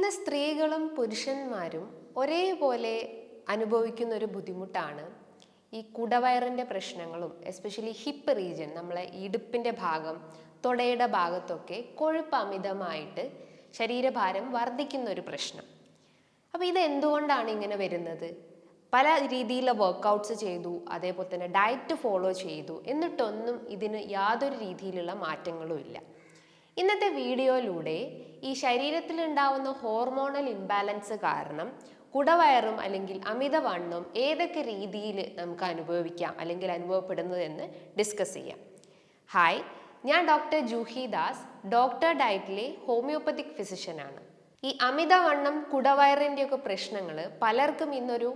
ഇന്ന് സ്ത്രീകളും പുരുഷന്മാരും ഒരേപോലെ അനുഭവിക്കുന്ന ഒരു ബുദ്ധിമുട്ടാണ് ഈ കുടവയറിന്റെ പ്രശ്നങ്ങളും എസ്പെഷ്യലി ഹിപ്പ് റീജിയൻ നമ്മളെ ഇടുപ്പിന്റെ ഭാഗം തുടയുടെ ഭാഗത്തൊക്കെ കൊഴുപ്പ് അമിതമായിട്ട് ശരീരഭാരം വർദ്ധിക്കുന്ന ഒരു പ്രശ്നം. അപ്പോൾ ഇത് എന്തുകൊണ്ടാണ് ഇങ്ങനെ വരുന്നത്? പല രീതിയിലുള്ള വർക്കൗട്ട്സ് ചെയ്തു അതേപോലെ തന്നെ ഡയറ്റ് ഫോളോ ചെയ്തു എന്നിട്ടൊന്നും ഇതിന് യാതൊരു രീതിയിലുള്ള മാറ്റങ്ങളും ഇല്ല. ഇന്നത്തെ വീഡിയോയിലൂടെ ഈ ശരീരത്തിൽ ഉണ്ടാവുന്ന ഹോർമോണൽ ഇംബാലൻസ് കാരണം കുടവയറും അല്ലെങ്കിൽ അമിതവണ്ണും ഏതൊക്കെ രീതിയിൽ നമുക്ക് അനുഭവിക്കാം അല്ലെങ്കിൽ അനുഭവപ്പെടുന്നതെന്ന് ഡിസ്കസ് ചെയ്യാം. ഹായ് ഞാൻ ഡോക്ടർ ജൂഹി ദാസ് ഡോക്ടർ ഡയറ്റിലെ ഹോമിയോപ്പത്തിക് ഫിസിഷ്യനാണ് ഈ അമിതവണ്ണം കുടവയറിന്റെയൊക്കെ പ്രശ്നങ്ങൾ പലർക്കും ഇന്നൊരു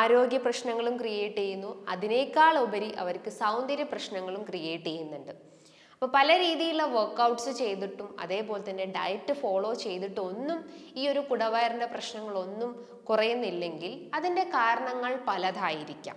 ആരോഗ്യ പ്രശ്നങ്ങളും ക്രിയേറ്റ് ചെയ്യുന്നു. അതിനേക്കാൾ ഉപരി അവർക്ക് സൗന്ദര്യ പ്രശ്നങ്ങളും ക്രിയേറ്റ് ചെയ്യുന്നുണ്ട്. അപ്പോൾ പല രീതിയിലുള്ള വർക്കൗട്ട്സ് ചെയ്തിട്ടും അതേപോലെ തന്നെ ഡയറ്റ് ഫോളോ ചെയ്തിട്ടും ഒന്നും ഈ ഒരു കുടവയറിന്റെ പ്രശ്നങ്ങളൊന്നും കുറയുന്നില്ലെങ്കിൽ അതിന്റെ കാരണങ്ങൾ പലതായിരിക്കാം.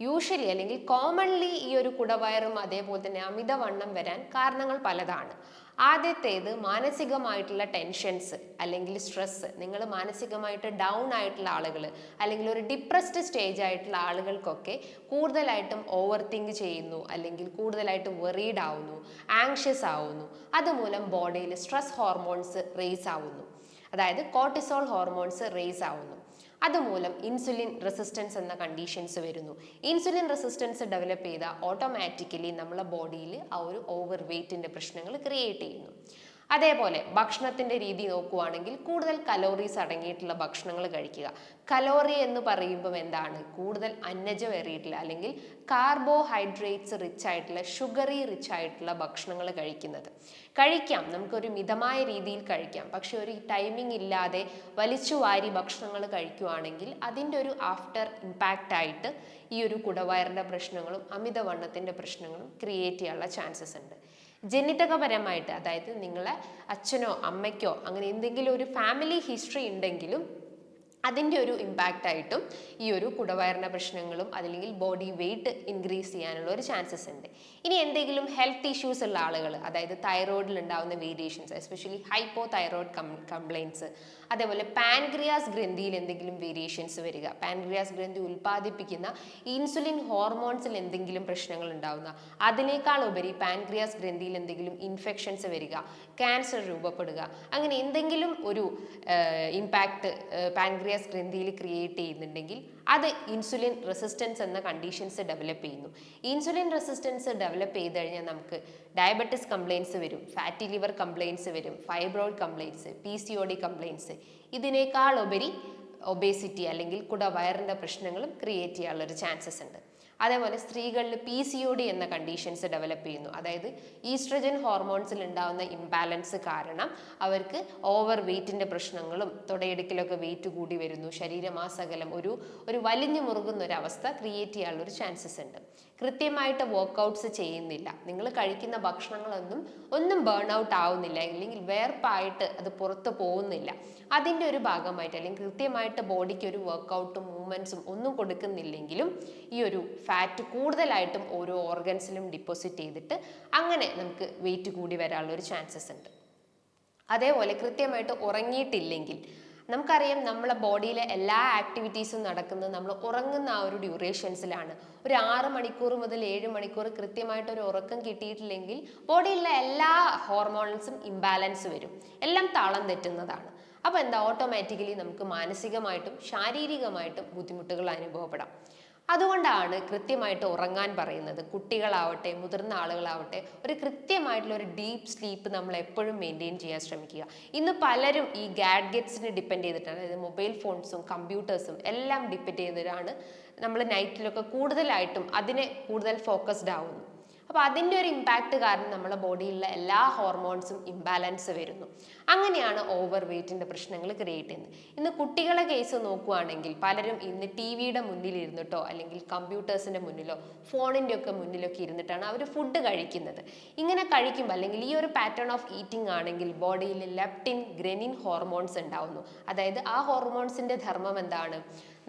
യൂഷ്വലി അല്ലെങ്കിൽ കോമൺലി ഈ ഒരു കുടവയറും അതേപോലെ തന്നെ അമിതവണ്ണം വരാൻ കാരണങ്ങൾ പലതാണ്. ആദ്യത്തേത് മാനസികമായിട്ടുള്ള ടെൻഷൻസ് അല്ലെങ്കിൽ സ്ട്രെസ്സ് നിങ്ങൾ മാനസികമായിട്ട് ഡൗൺ ആയിട്ടുള്ള ആളുകൾ അല്ലെങ്കിൽ ഒരു ഡിപ്രസ്ഡ് സ്റ്റേജ് ആയിട്ടുള്ള ആളുകൾക്കൊക്കെ കൂടുതലായിട്ടും ഓവർ തിങ്ക് ചെയ്യുന്നു അല്ലെങ്കിൽ കൂടുതലായിട്ട് വെറീഡ് ആവുന്നു ആങ്ഷ്യസ് ആവുന്നു. അതുമൂലം ബോഡിയിൽ സ്ട്രെസ് ഹോർമോൺസ് റേസ് ആവുന്നു. അതായത് കോർട്ടിസോൾ ഹോർമോൺസ് റേസ് ആവുന്നു. അതുമൂലം ഇൻസുലിൻ റെസിസ്റ്റൻസ് എന്ന കണ്ടീഷൻസ് വരുന്നു. ഇൻസുലിൻ റെസിസ്റ്റൻസ് ഡെവലപ്പ് ചെയ്താൽ ഓട്ടോമാറ്റിക്കലി നമ്മളെ ബോഡിയിൽ ആ ഒരു ഓവർ വെയ്റ്റിന്റെ പ്രശ്നങ്ങൾ ക്രിയേറ്റ് ചെയ്യുന്നു. അതേപോലെ ഭക്ഷണത്തിന്റെ രീതി നോക്കുവാണെങ്കിൽ കൂടുതൽ കലോറീസ് അടങ്ങിയിട്ടുള്ള ഭക്ഷണങ്ങൾ കഴിക്കുക. കലോറി എന്ന് പറയുമ്പോൾ എന്താണ്? കൂടുതൽ അന്നജമേറിയിട്ടുള്ള അല്ലെങ്കിൽ കാർബോഹൈഡ്രേറ്റ്സ് റിച്ച് ആയിട്ടുള്ള ഷുഗറി റിച്ച് ആയിട്ടുള്ള ഭക്ഷണങ്ങൾ കഴിക്കുന്നത്. കഴിക്കാം. നമുക്കൊരു മിതമായ രീതിയിൽ കഴിക്കാം. പക്ഷെ ഒരു ടൈമിംഗ് ഇല്ലാതെ വലിച്ചു വാരി ഭക്ഷണങ്ങൾ കഴിക്കുവാണെങ്കിൽ അതിന്റെ ഒരു ആഫ്റ്റർ ഇമ്പാക്റ്റ് ആയിട്ട് ഈ ഒരു കുടവയറിന്റെ പ്രശ്നങ്ങളും അമിതവണ്ണത്തിന്റെ പ്രശ്നങ്ങളും ക്രിയേറ്റ് ചെയ്യാനുള്ള ചാൻസസ് ഉണ്ട്. ജനിതകപരമായിട്ട് അതായത് നിങ്ങളെ അച്ഛനോ അമ്മയ്ക്കോ അങ്ങനെ എന്തെങ്കിലും ഒരു ഫാമിലി ഹിസ്റ്ററി ഉണ്ടെങ്കിലും അതിന്റെ ഒരു ഇമ്പാക്റ്റ് ആയിട്ടും ഈ ഒരു കുടവയറിന്റെ പ്രശ്നങ്ങളും അതല്ലെങ്കിൽ ബോഡി വെയിറ്റ് ഇൻക്രീസ് ചെയ്യാനുള്ള ഒരു ചാൻസസ് ഉണ്ട്. ഇനി എന്തെങ്കിലും ഹെൽത്ത് ഇഷ്യൂസ് ഉള്ള ആളുകൾ അതായത് തൈറോയിഡിൽ ഉണ്ടാകുന്ന variations especially hypo thyroid complaints അതേപോലെ പാൻക്രിയാസ് ഗ്രന്ഥിയിൽ എന്തെങ്കിലും വേരിയേഷൻസ് വരിക പാൻക്രിയാസ് ഗ്രന്ഥി ഉൽപ്പാദിപ്പിക്കുന്ന ഇൻസുലിൻ ഹോർമോൺസിൽ എന്തെങ്കിലും പ്രശ്നങ്ങൾ ഉണ്ടാവുന്ന അതിനേക്കാൾ ഉപരി പാൻക്രിയാസ് ഗ്രന്ഥിയിൽ എന്തെങ്കിലും ഇൻഫെക്ഷൻസ് വരിക ക്യാൻസർ രൂപപ്പെടുക. അങ്ങനെ എന്തെങ്കിലും ഒരു ഇമ്പാക്റ്റ് പാൻക്രിയാസ് ഗ്രന്ഥിയിൽ ക്രിയേറ്റ് ചെയ്യുന്നുണ്ടെങ്കിൽ അത് ഇൻസുലിൻ റെസിസ്റ്റൻസ് എന്ന കണ്ടീഷൻസ് ഡെവലപ്പ് ചെയ്യുന്നു. ഇൻസുലിൻ റെസിസ്റ്റൻസ് ഡെവലപ്പ് ചെയ്ത് കഴിഞ്ഞാൽ നമുക്ക് ഡയബറ്റിസ് കംപ്ലയിൻസ് വരും ഫാറ്റി ലിവർ കംപ്ലയിൻസ് വരും fibroid complaints P C O D complaints ഇതിനേക്കാൾ ഉപരി ഒബേസിറ്റി അല്ലെങ്കിൽ കുട വയറിന്റെ പ്രശ്നങ്ങളും ക്രിയേറ്റ് ചെയ്യാനുള്ളൊരു ചാൻസസ് ഉണ്ട്. അതേപോലെ സ്ത്രീകളിൽ പി സി ഒ ഡി എന്ന കണ്ടീഷൻസ് ഡെവലപ്പ് ചെയ്യുന്നു. അതായത് ഈസ്ട്രജൻ ഹോർമോൺസിൽ ഉണ്ടാകുന്ന ഇംബാലൻസ് കാരണം അവർക്ക് ഓവർ വെയ്റ്റിന്റെ പ്രശ്നങ്ങളും തുടയെടുക്കലൊക്കെ വെയിറ്റ് കൂടി വരുന്നു. ശരീരമാസകലം ഒരു ഒരു വലിഞ്ഞു മുറുകുന്ന ഒരു അവസ്ഥ ക്രിയേറ്റ് ചെയ്യാനുള്ള ഒരു ചാൻസസ് ഉണ്ട്. കൃത്യമായിട്ട് വർക്കൗട്ട്സ് ചെയ്യുന്നില്ല. നിങ്ങൾ കഴിക്കുന്ന ഭക്ഷണങ്ങളൊന്നും ഒന്നും ബേൺ ഔട്ട് ആവുന്നില്ല. അല്ലെങ്കിൽ വേർപ്പായിട്ട് അത് പുറത്ത് പോകുന്നില്ല. അതിന്റെ ഒരു ഭാഗമായിട്ട് അല്ലെങ്കിൽ കൃത്യമായിട്ട് ബോഡിക്ക് ഒരു വർക്കൗട്ടും മൂവ്മെന്റ്സും ഒന്നും കൊടുക്കുന്നില്ലെങ്കിലും ഈ ഒരു ഫാറ്റ് കൂടുതലായിട്ടും ഓരോ ഓർഗൻസിലും ഡിപ്പോസിറ്റ് ചെയ്തിട്ട് അങ്ങനെ നമുക്ക് വെയിറ്റ് കൂടി വരാനുള്ള ഒരു ചാൻസസ് ഉണ്ട്. അതേപോലെ കൃത്യമായിട്ട് ഉറങ്ങിയിട്ടില്ലെങ്കിൽ നമുക്കറിയാം നമ്മളെ ബോഡിയിലെ എല്ലാ ആക്ടിവിറ്റീസും നടക്കുന്നത് നമ്മൾ ഉറങ്ങുന്ന ആ ഒരു ഡ്യൂറേഷൻസിലാണ് ഒരു ആറ് മണിക്കൂർ മുതൽ ഏഴ് മണിക്കൂർ കൃത്യമായിട്ട് ഒരു ഉറക്കം കിട്ടിയിട്ടില്ലെങ്കിൽ ബോഡിയിലെ എല്ലാ ഹോർമോൺസും ഇംബാലൻസ് വരും. എല്ലാം താളം തെറ്റുന്നതാണ്. അപ്പോൾ എന്താ? ഓട്ടോമാറ്റിക്കലി നമുക്ക് മാനസികമായിട്ടും ശാരീരികമായിട്ടും ബുദ്ധിമുട്ടുകൾ അനുഭവപ്പെടാം. അതുകൊണ്ടാണ് കൃത്യമായിട്ട് ഉറങ്ങാൻ പറയുന്നത്. കുട്ടികളാവട്ടെ മുതിർന്ന ആളുകളാവട്ടെ ഒരു കൃത്യമായിട്ടുള്ള ഒരു ഡീപ്പ് സ്ലീപ്പ് നമ്മൾ എപ്പോഴും മെയിന്റെയിൻ ചെയ്യാൻ ശ്രമിക്കുക. ഇന്ന് പലരും ഈ ഗാഡ്ഗറ്റ്സിനെ ഡിപ്പെൻഡ് ചെയ്തിട്ടാണ്. അതായത് മൊബൈൽ ഫോൺസും കമ്പ്യൂട്ടേഴ്സും എല്ലാം ഡിപ്പെൻഡ് ചെയ്തിട്ടാണ് നമ്മൾ നൈറ്റിലൊക്കെ കൂടുതലായിട്ടും അതിനെ കൂടുതൽ ഫോക്കസ്ഡ് ആവുന്നു അപ്പോൾ അതിന്റെ ഒരു ഇമ്പാക്റ്റ് കാരണം നമ്മുടെ ബോഡിയിലുള്ള എല്ലാ ഹോർമോൺസും ഇംബാലൻസ് വരുന്നു. അങ്ങനെയാണ് ഓവർ വെയ്റ്റിന്റെ പ്രശ്നങ്ങൾ ക്രിയേറ്റ് ചെയ്യുന്നത്. ഇന്ന് കുട്ടികളെ കേസ് നോക്കുകയാണെങ്കിൽ പലരും ഇന്ന് ടി വിയുടെ മുന്നിലിരുന്നിട്ടോ അല്ലെങ്കിൽ കമ്പ്യൂട്ടേഴ്സിന്റെ മുന്നിലോ ഫോണിന്റെ ഒക്കെ മുന്നിലൊക്കെ ഇരുന്നിട്ടാണ് അവർ ഫുഡ് കഴിക്കുന്നത്. ഇങ്ങനെ കഴിക്കുമ്പോൾ അല്ലെങ്കിൽ ഈ ഒരു പാറ്റേൺ ഓഫ് ഈറ്റിംഗ് ആണെങ്കിൽ ബോഡിയിൽ ലെപ്റ്റിൻ ഗ്രെനിൻ ഹോർമോൺസ് ഉണ്ടാവുന്നു. അതായത് ആ ഹോർമോൺസിന്റെ ധർമ്മം എന്താണ്?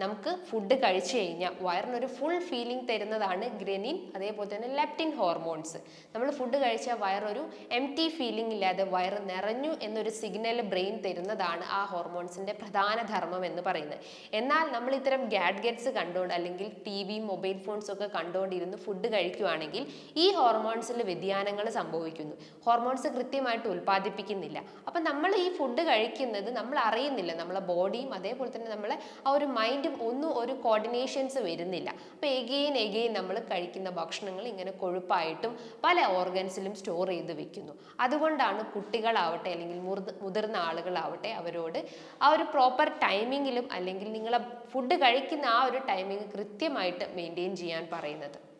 നമുക്ക് ഫുഡ് കഴിച്ചു കഴിഞ്ഞാൽ വയറിനൊരു ഫുൾ ഫീലിംഗ് തരുന്നതാണ് ഗ്രെനിൻ അതേപോലെ തന്നെ ലെപ്റ്റിൻ ഹോർമോൺസ് നമ്മൾ ഫുഡ് കഴിച്ചാൽ വയറൊരു എം ടി ഫീലിംഗ് ഇല്ലാതെ വയറ് നിറഞ്ഞു എന്നൊരു സിഗ്നൽ ബ്രെയിൻ തരുന്നതാണ് ആ ഹോർമോൺസിന്റെ പ്രധാന ധർമ്മം എന്ന് പറയുന്നത്. എന്നാൽ നമ്മൾ ഇത്തരം ഗാഡ്ഗറ്റ്സ് കണ്ടുകൊണ്ട് അല്ലെങ്കിൽ ടി വി മൊബൈൽ ഫോൺസ് ഒക്കെ കണ്ടുകൊണ്ടിരുന്ന് ഫുഡ് കഴിക്കുകയാണെങ്കിൽ ഈ ഹോർമോൺസിൽ വ്യതിയാനങ്ങൾ സംഭവിക്കുന്നു. ഹോർമോൺസ് കൃത്യമായിട്ട് ഉൽപ്പാദിപ്പിക്കുന്നില്ല. അപ്പം നമ്മൾ ഈ ഫുഡ് കഴിക്കുന്നത് നമ്മൾ അറിയുന്നില്ല. നമ്മളെ ബോഡിയും അതേപോലെ തന്നെ നമ്മളെ ആ ഒരു മൈൻഡും ഒന്നും ഒരു കോർഡിനേഷൻസ് വരുന്നില്ല. അപ്പോൾ എഗെയിൻ എഗെയിൻ നമ്മൾ കഴിക്കുന്ന ഭക്ഷണങ്ങൾ ഇങ്ങനെ കൊഴുപ്പായിട്ടും പല ഓർഗൻസിലും സ്റ്റോർ ചെയ്ത് വെക്കുന്നു. അതുകൊണ്ടാണ് കുട്ടികളാവട്ടെ അല്ലെങ്കിൽ മുതിർ- മുതിർന്ന ആളുകളാവട്ടെ അവരോട് ആ ഒരു പ്രോപ്പർ ടൈമിങ്ങിലും അല്ലെങ്കിൽ നിങ്ങളെ ഫുഡ് കഴിക്കുന്ന ആ ഒരു ടൈമിംഗ് കൃത്യമായിട്ട് മെയിന്റെയിൻ ചെയ്യാൻ പറയുന്നത്.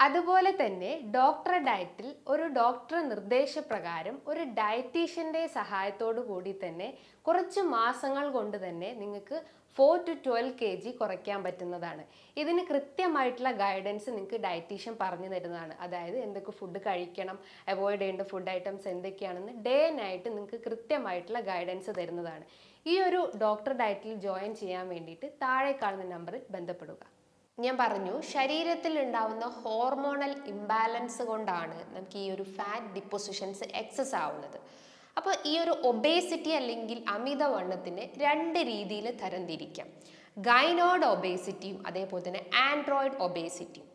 അതുപോലെ തന്നെ ഡോക്ടർ ഡയറ്റിൽ ഒരു ഡോക്ടർ നിർദ്ദേശപ്രകാരം ഒരു ഡയറ്റീഷ്യന്റെ സഹായത്തോടു കൂടി തന്നെ കുറച്ച് മാസങ്ങൾ കൊണ്ട് തന്നെ നിങ്ങൾക്ക് four to twelve K G കുറയ്ക്കാൻ പറ്റുന്നതാണ്. ഇതിന് കൃത്യമായിട്ടുള്ള ഗൈഡൻസ് നിങ്ങൾക്ക് ഡയറ്റീഷ്യൻ പറഞ്ഞു തരുന്നതാണ്. അതായത് എന്തൊക്കെ ഫുഡ് കഴിക്കണം അവോയ്ഡ് ചെയ്യേണ്ട ഫുഡ് ഐറ്റംസ് എന്തൊക്കെയാണെന്ന് ഡേ നൈറ്റ് നിങ്ങൾക്ക് കൃത്യമായിട്ടുള്ള ഗൈഡൻസ് തരുന്നതാണ്. ഈ ഒരു ഡോക്ടർ ഡയറ്റിൽ ജോയിൻ ചെയ്യാൻ വേണ്ടിയിട്ട് താഴെ കാണുന്ന നമ്പറിൽ ബന്ധപ്പെടുക. ഞാൻ പറഞ്ഞു ശരീരത്തിൽ ഉണ്ടാവുന്ന ഹോർമോണൽ ഇംബാലൻസ് കൊണ്ടാണ് നമുക്ക് ഈ ഒരു ഫാറ്റ് ഡിപ്പോസിഷൻസ് എക്സസ് ആവുന്നത്. അപ്പോൾ ഈ ഒരു ഒബേസിറ്റി അല്ലെങ്കിൽ അമിതവണ്ണത്തിന് രണ്ട് രീതിയിൽ തരംതിരിക്കാം. ഗൈനോയിഡ് ഒബേസിറ്റിയും അതേപോലെ തന്നെ ആൻഡ്രോയിഡ് ഒബേസിറ്റിയും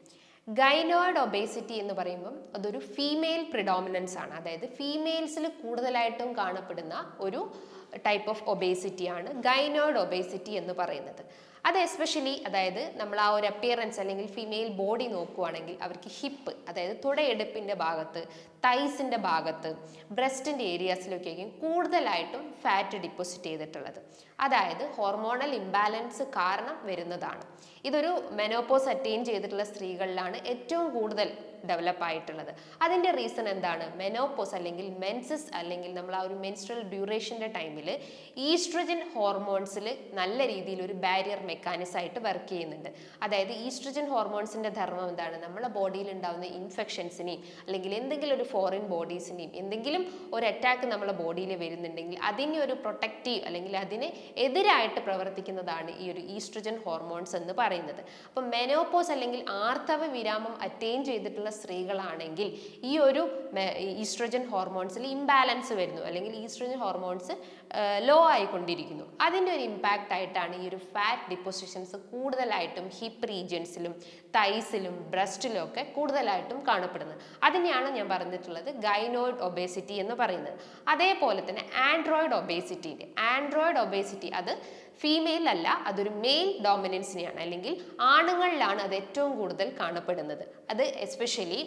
ഗൈനോയിഡ് ഒബേസിറ്റി എന്ന് പറയുമ്പം അതൊരു ഫീമെയിൽ പ്രിഡോമിനൻസ് ആണ്. അതായത് ഫീമെയിൽസിൽ കൂടുതലായിട്ടും കാണപ്പെടുന്ന ഒരു ടൈപ്പ് ഓഫ് ഒബേസിറ്റിയാണ് ഗൈനോയിഡ് ഒബേസിറ്റി എന്ന് പറയുന്നത്. അത് എസ്പെഷ്യലി അതായത് നമ്മൾ ആ ഒരു അപ്പിയറൻസ് അല്ലെങ്കിൽ ഫീമെയിൽ ബോഡി നോക്കുവാണെങ്കിൽ അവർക്ക് ഹിപ്പ് അതായത് തുടയെടുപ്പിന്റെ ഭാഗത്ത് തൈസിന്റെ ഭാഗത്ത് ബ്രസ്റ്റിന്റെ ഏരിയാസിലൊക്കെയായിരിക്കും കൂടുതലായിട്ടും ഫാറ്റ് ഡിപ്പോസിറ്റ് ചെയ്തിട്ടുള്ളത്. അതായത് ഹോർമോണൽ ഇംബാലൻസ് കാരണം വരുന്നതാണ്. ഇതൊരു മെനോപോസ് അറ്റൈൻ ചെയ്തിട്ടുള്ള സ്ത്രീകളിലാണ് ഏറ്റവും കൂടുതൽ ഡെവലപ്പ് ആയിട്ടുള്ളത്. അതിന്റെ റീസൺ എന്താണ്? മെനോപോസ് അല്ലെങ്കിൽ മെൻസസ് അല്ലെങ്കിൽ നമ്മൾ ആ ഒരു മെൻസ്ട്രൽ ഡ്യൂറേഷന്റെ ടൈമിൽ ഈസ്ട്രജൻ ഹോർമോൺസിൽ നല്ല രീതിയിൽ ഒരു ബാരിയർ മെക്കാനിസം ആയിട്ട് വർക്ക് ചെയ്യുന്നുണ്ട്. അതായത് ഈസ്ട്രജൻ ഹോർമോൺസിന്റെ ധർമ്മം എന്താണ്? നമ്മുടെ ബോഡിയിൽ ഉണ്ടാകുന്ന ഇൻഫെക്ഷൻസിനെയും അല്ലെങ്കിൽ എന്തെങ്കിലും ഒരു ഫോറിൻ ബോഡീസിനെയും എന്തെങ്കിലും ഒരു അറ്റാക്ക് നമ്മുടെ ബോഡിയിൽ വരുന്നുണ്ടെങ്കിൽ അതിനെ ഒരു പ്രൊട്ടക്റ്റീവ് അല്ലെങ്കിൽ അതിന് എതിരായിട്ട് പ്രവർത്തിക്കുന്നതാണ് ഈ ഒരു ഈസ്ട്രജൻ ഹോർമോൺസ് എന്ന് പറയുന്നത്. അപ്പം മെനോപോസ് അല്ലെങ്കിൽ ആർത്തവ വിരാമം അറ്റൈൻ ചെയ്തിട്ടുള്ള സ്ത്രീകളാണെങ്കിൽ ഈ ഒരു ഈസ്ട്രജൻ ഹോർമോൺസിൽ ഇംബാലൻസ് വരുന്നു. അല്ലെങ്കിൽ ഈസ്ട്രജൻ ഹോർമോൺസ് ലോ ആയിക്കൊണ്ടിരിക്കുന്നു. അതിന്റെ ഒരു ഇമ്പാക്റ്റ് ആയിട്ടാണ് ഈ ഒരു ഫാറ്റ് ഡിപ്പോസിഷൻസ് കൂടുതലായിട്ടും ഹിപ്പ് റീജിയൻസിലും തൈസിലും ബ്രസ്റ്റിലും ഒക്കെ കൂടുതലായിട്ടും കാണപ്പെടുന്നത്. അതിനെയാണ് ഞാൻ പറഞ്ഞിട്ടുള്ളത് ഗൈനോയിഡ് ഒബേസിറ്റി എന്ന് പറയുന്നത്. അതേപോലെ തന്നെ ആൻഡ്രോയിഡ് ഒബേസിറ്റിന്റെ ആൻഡ്രോയിഡ് ഒബേസിറ്റി അത് ഫീമെയിൽ അല്ല അതൊരു മെയിൽ ഡോമിനൻസിനെയാണ് അല്ലെങ്കിൽ ആണുങ്ങളിലാണ് അത് ഏറ്റവും കൂടുതൽ കാണപ്പെടുന്നത്. അത് എസ്പെഷ്യലി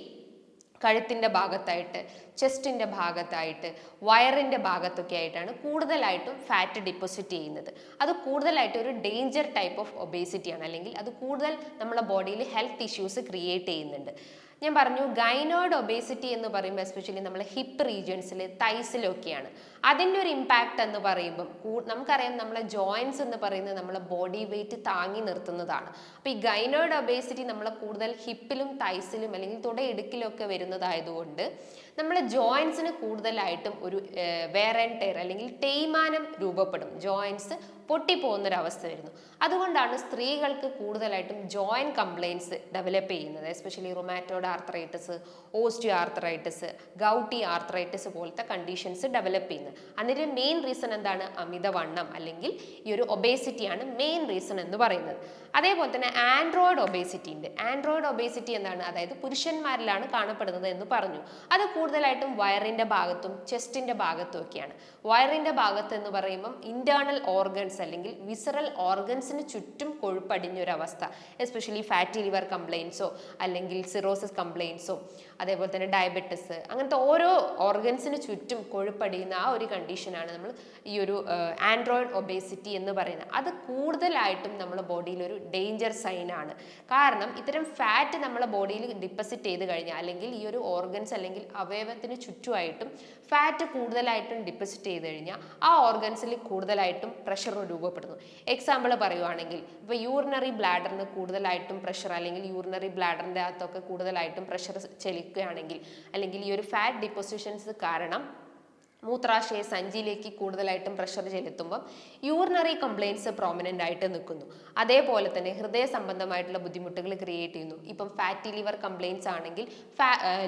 കഴുത്തിന്റെ ഭാഗത്തായിട്ട് ചെസ്റ്റിന്റെ ഭാഗത്തായിട്ട് വയറിന്റെ ഭാഗത്തൊക്കെ ആയിട്ടാണ് കൂടുതലായിട്ടും ഫാറ്റ് ഡിപ്പോസിറ്റ് ചെയ്യുന്നത്. അത് കൂടുതലായിട്ട് ഒരു ഡേഞ്ചർ ടൈപ്പ് ഓഫ് ഒബേസിറ്റിയാണ് അല്ലെങ്കിൽ അത് കൂടുതൽ നമ്മുടെ ബോഡിയിൽ ഹെൽത്ത് ഇഷ്യൂസ് ക്രിയേറ്റ് ചെയ്യുന്നുണ്ട്. ഞാൻ പറഞ്ഞു ഗൈനോയിഡ് ഒബേസിറ്റി എന്ന് പറയുമ്പോൾ എസ്പെഷ്യലി നമ്മൾ ഹിപ്പ് റീജിയൻസിൽ തൈസിലൊക്കെയാണ് അതിന്റെ ഒരു ഇമ്പാക്റ്റ് എന്ന് പറയുമ്പം നമുക്കറിയാം നമ്മളെ ജോയിൻസ് എന്ന് പറയുന്നത് നമ്മളെ ബോഡി വെയിറ്റ് താങ്ങി നിർത്തുന്നതാണ്. അപ്പോൾ ഈ ഗൈനോയിഡ് ഒബേസിറ്റി നമ്മളെ കൂടുതൽ ഹിപ്പിലും തൈസിലും അല്ലെങ്കിൽ തുടയിടുക്കിലും ഒക്കെ വരുന്നതായതുകൊണ്ട് നമ്മളെ ജോയിൻസിന് കൂടുതലായിട്ടും ഒരു വേർ ആൻഡ് ടെയർ അല്ലെങ്കിൽ തേയ്മാനം രൂപപ്പെടും. ജോയിൻസ് പൊട്ടിപ്പോകുന്നൊരവസ്ഥ വരുന്നു. അതുകൊണ്ടാണ് സ്ത്രീകൾക്ക് കൂടുതലായിട്ടും ജോയിന്റ് കംപ്ലയിൻസ് ഡെവലപ്പ് ചെയ്യുന്നത്. Especially rheumatoid arthritis osteo arthritis gouty arthritis പോലത്തെ കണ്ടീഷൻസ് ഡെവലപ്പ് ചെയ്യുന്നത്. അതിന്റെ മെയിൻ റീസൺ എന്താണ്? അമിതവണ്ണം അല്ലെങ്കിൽ ഈ ഒരു ഒബേസിറ്റിയാണ് മെയിൻ റീസൺ എന്ന് പറയുന്നത്. അതേപോലെ തന്നെ ആൻഡ്രോയിഡ് ഒബേസിറ്റി ഉണ്ട്. ആൻഡ്രോയിഡ് ഒബേസിറ്റി എന്താണ് അതായത് പുരുഷന്മാരിലാണ് കാണപ്പെടുന്നത് എന്ന് പറഞ്ഞു. അത് കൂടുതലായിട്ടും വയറിന്റെ ഭാഗത്തും ചെസ്റ്റിന്റെ ഭാഗത്തും ഒക്കെയാണ്. വയറിന്റെ ഭാഗത്ത് എന്ന് പറയുമ്പം ഇന്റേർണൽ ഓർഗൻസ് അല്ലെങ്കിൽ വിസറൽ ഓർഗൻസിന് ചുറ്റും കൊഴുപ്പടിഞ്ഞൊരവസ്ഥ. എസ്പെഷ്യലി ഫാറ്റി ലിവർ കംപ്ലയിൻസോ അല്ലെങ്കിൽ സിറോസിസ് കംപ്ലയിൻസോ അതേപോലെ തന്നെ ഡയബറ്റിസ് അങ്ങനത്തെ ഓരോ ഓർഗൻസിന് ചുറ്റും കൊഴുപ്പടിയുന്ന ആ ഒരു കണ്ടീഷനാണ് നമ്മൾ ഈ ഒരു ആൻഡ്രോയിഡ് ഒബേസിറ്റി എന്ന് പറയുന്നത്. അത് കൂടുതലായിട്ടും നമ്മുടെ ബോഡിയിൽ ഒരു ഡേഞ്ചർ സൈൻ ആണ്. കാരണം ഇത്തരം ഫാറ്റ് നമ്മുടെ ബോഡിയിൽ ഡിപ്പോസിറ്റ് ചെയ്ത് കഴിഞ്ഞാൽ അല്ലെങ്കിൽ ഈ ഒരു ഓർഗൻസ് അല്ലെങ്കിൽ അവയവത്തിന് ചുറ്റുമായിട്ടും ഫാറ്റ് കൂടുതലായിട്ടും ഡിപ്പോസിറ്റ് ചെയ്ത് കഴിഞ്ഞാൽ ആ ഓർഗൻസിൽ കൂടുതലായിട്ടും പ്രഷർ രൂപപ്പെടുന്നു. എക്സാമ്പിൾ പറയുവാണെങ്കിൽ ഇപ്പോൾ യൂറിനറി ബ്ലാഡറിന് കൂടുതലായിട്ടും പ്രഷർ അല്ലെങ്കിൽ യൂറിനറി ബ്ലാഡറിന്റെ അകത്തൊക്കെ കൂടുതലായിട്ടും പ്രഷർ ചെലിക്കുകയാണെങ്കിൽ അല്ലെങ്കിൽ ഈ ഒരു ഫാറ്റ് ഡിപ്പോസിഷൻസ് കാരണം മൂത്രാശയ സഞ്ചിയിലേക്ക് കൂടുതലായിട്ടും പ്രഷർ ചെലുത്തുമ്പോൾ യൂറിനറി കംപ്ലയിൻസ് പ്രോമിനന്റ് ആയിട്ട് നിൽക്കുന്നു. അതേപോലെ തന്നെ ഹൃദയ സംബന്ധമായിട്ടുള്ള ബുദ്ധിമുട്ടുകൾ ക്രിയേറ്റ് ചെയ്യുന്നു. ഇപ്പം ഫാറ്റി ലിവർ കംപ്ലയിൻസ് ആണെങ്കിൽ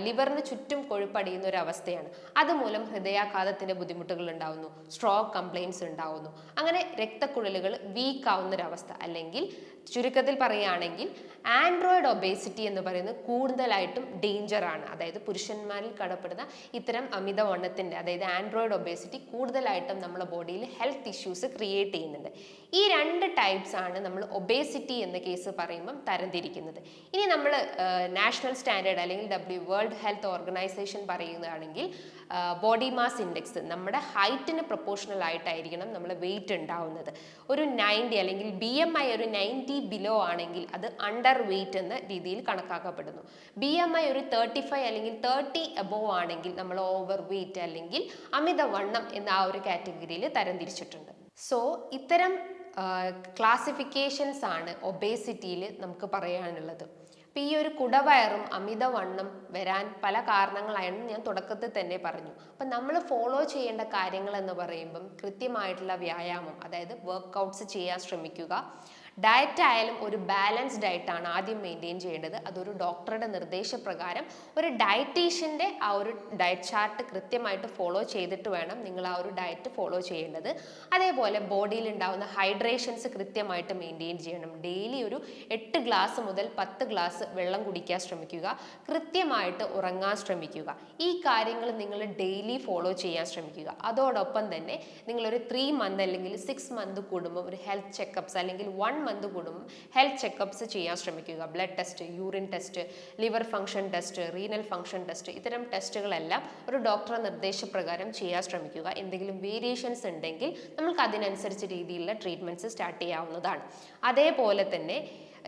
ലിവറിന് ചുറ്റും കൊഴുപ്പടിയുന്ന ഒരു അവസ്ഥയാണ്. അതുമൂലം ഹൃദയാഘാതത്തിന്റെ ബുദ്ധിമുട്ടുകൾ ഉണ്ടാവുന്നു. സ്ട്രോക്ക് കംപ്ലയിൻസ് ഉണ്ടാവുന്നു. അങ്ങനെ രക്തക്കുഴലുകൾ വീക്ക് ആവുന്ന ഒരു അവസ്ഥ. അല്ലെങ്കിൽ ചുരുക്കത്തിൽ പറയുകയാണെങ്കിൽ ആൻഡ്രോയിഡ് ഒബേസിറ്റി എന്ന് പറയുന്നത് കൂടുതലായിട്ടും ഡേഞ്ചർ ആണ്. അതായത് പുരുഷന്മാരിൽ കടപ്പെടുന്ന ഇത്തരം അമിത വണ്ണത്തിന്റെ അതായത് ആൻഡ്രോയിഡ് ഒബേസിറ്റി കൂടുതലായിട്ടും നമ്മുടെ ബോഡിയിൽ ഹെൽത്ത് ഇഷ്യൂസ് ക്രിയേറ്റ് ചെയ്യുന്നുണ്ട്. ഈ രണ്ട് ടൈപ്സ് ആണ് നമ്മൾ ഒബേസിറ്റി എന്ന കേസ് പറയുമ്പം തരംതിരിക്കുന്നത്. ഇനി നമ്മൾ നാഷണൽ സ്റ്റാൻഡേർഡ് അല്ലെങ്കിൽ ഡബ്ല്യു വേൾഡ് ഹെൽത്ത് ഓർഗനൈസേഷൻ പറയുകയാണെങ്കിൽ ബോഡി മാസ് ഇൻഡെക്സ് നമ്മുടെ ഹൈറ്റിന് പ്രൊപ്പോർഷണൽ ആയിട്ടായിരിക്കണം നമ്മൾ വെയിറ്റ് ഉണ്ടാവുന്നത്. ഒരു നയന്റി അല്ലെങ്കിൽ ബി എം ഐ ഒരു നയന്റി ബിലോ ആണെങ്കിൽ അത് അണ്ടർ വെയ്റ്റ് എന്ന രീതിയിൽ കണക്കാക്കപ്പെടുന്നു. ബി എം ഐ ഒരു തേർട്ടി ഫൈവ് അല്ലെങ്കിൽ തേർട്ടി എബോവ് ആണെങ്കിൽ നമ്മൾ ഓവർ വെയ്റ്റ് അല്ലെങ്കിൽ അമിതവണ്ണം എന്ന ആ ഒരു കാറ്റഗറിയിൽ തരംതിരിച്ചിട്ടുണ്ട് സോ ഇത്തരം ക്ലാസിഫിക്കേഷൻസ് ആണ് ഒബേസിറ്റിയിൽ നമുക്ക് പറയാനുള്ളത്. അപ്പോൾ ഈ ഒരു കുടവയറും അമിതവണ്ണം വരാൻ പല കാരണങ്ങളായെന്ന് ഞാൻ തുടക്കത്തിൽ തന്നെ പറഞ്ഞു. അപ്പം നമ്മൾ ഫോളോ ചെയ്യേണ്ട കാര്യങ്ങൾ എന്ന് പറയുമ്പം കൃത്യമായിട്ടുള്ള വ്യായാമം അതായത് വർക്കൗട്ട്സ് ചെയ്യാൻ ശ്രമിക്കുക. ഡയറ്റ് ആയാലും ഒരു ബാലൻസ് ഡയറ്റാണ് ആദ്യം മെയിന്റെയിൻ ചെയ്യേണ്ടത്. അതൊരു ഡോക്ടറുടെ നിർദ്ദേശപ്രകാരം ഒരു ഡയറ്റീഷ്യന്റെ ആ ഒരു ഡയറ്റ് ചാർട്ട് കൃത്യമായിട്ട് ഫോളോ ചെയ്തിട്ട് വേണം നിങ്ങൾ ആ ഒരു ഡയറ്റ് ഫോളോ ചെയ്യേണ്ടത്. അതേപോലെ ബോഡിയിൽ ഉണ്ടാകുന്ന ഹൈഡ്രേഷൻസ് കൃത്യമായിട്ട് മെയിന്റെയിൻ ചെയ്യണം. ഡെയിലി ഒരു എട്ട് ഗ്ലാസ് മുതൽ പത്ത് ഗ്ലാസ് വെള്ളം കുടിക്കാൻ ശ്രമിക്കുക. കൃത്യമായിട്ട് ഉറങ്ങാൻ ശ്രമിക്കുക. ഈ കാര്യങ്ങൾ നിങ്ങൾ ഡെയിലി ഫോളോ ചെയ്യാൻ ശ്രമിക്കുക. അതോടൊപ്പം തന്നെ നിങ്ങളൊരു ത്രീ മന്ത് അല്ലെങ്കിൽ സിക്സ് മന്ത് കൂടുമ്പോൾ ഒരു ഹെൽത്ത് ചെക്കപ്സ് അല്ലെങ്കിൽ വൺ മന്ത് കൂടും ഹെൽത്ത് ചെക്കപ്സ് ചെയ്യാൻ ശ്രമിക്കുക. Blood test urine test liver function test renal function test ഇത്തരം ടെസ്റ്റുകളെല്ലാം ഒരു ഡോക്ടറെ നിർദ്ദേശപ്രകാരം ചെയ്യാൻ ശ്രമിക്കുക. എന്തെങ്കിലും വേരിയേഷൻസ് ഉണ്ടെങ്കിൽ നമുക്ക് അതിനനുസരിച്ച് രീതിയിലുള്ള ട്രീറ്റ്മെന്റ്സ് സ്റ്റാർട്ട് ചെയ്യാവുന്നതാണ്. അതേപോലെ തന്നെ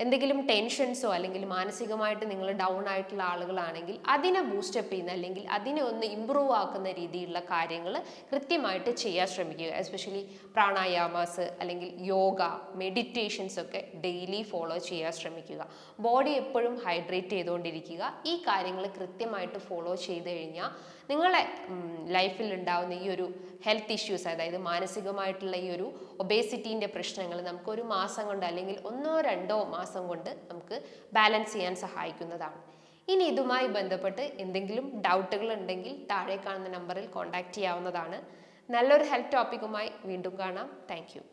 എന്തെങ്കിലും ടെൻഷൻസോ അല്ലെങ്കിൽ മാനസികമായിട്ട് നിങ്ങൾ ഡൗൺ ആയിട്ടുള്ള ആളുകളാണെങ്കിൽ അതിനെ ബൂസ്റ്റപ്പ് ചെയ്യുന്ന അല്ലെങ്കിൽ അതിനെ ഒന്ന് ഇമ്പ്രൂവ് ആക്കുന്ന രീതിയിലുള്ള കാര്യങ്ങൾ കൃത്യമായിട്ട് ചെയ്യാൻ ശ്രമിക്കുക. എസ്പെഷ്യലി പ്രാണായാമാസ് അല്ലെങ്കിൽ യോഗ മെഡിറ്റേഷൻസ് ഒക്കെ ഡെയിലി ഫോളോ ചെയ്യാൻ ശ്രമിക്കുക. ബോഡി എപ്പോഴും ഹൈഡ്രേറ്റ് ചെയ്തുകൊണ്ടിരിക്കുക. ഈ കാര്യങ്ങൾ കൃത്യമായിട്ട് ഫോളോ ചെയ്ത് കഴിഞ്ഞാൽ നിങ്ങളെ ലൈഫിൽ ഉണ്ടാകുന്ന ഈ ഒരു ഹെൽത്ത് ഇഷ്യൂസ് അതായത് മാനസികമായിട്ടുള്ള ഈ ഒരു ഒബേസിറ്റീന്റെ പ്രശ്നങ്ങൾ നമുക്ക് ഒരു മാസം കൊണ്ട് അല്ലെങ്കിൽ ഒന്നോ രണ്ടോ മാസം കൊണ്ട് നമുക്ക് ബാലൻസ് ചെയ്യാൻ സഹായിക്കുന്നതാണ്. ഇനി ഇതുമായി ബന്ധപ്പെട്ട് എന്തെങ്കിലും ഡൗട്ടുകൾ ഉണ്ടെങ്കിൽ താഴെ കാണുന്ന നമ്പറിൽ കോൺടാക്റ്റ് ചെയ്യാവുന്നതാണ്. നല്ലൊരു ഹെൽത്ത് ടോപ്പിക്കുമായി വീണ്ടും കാണാം. താങ്ക്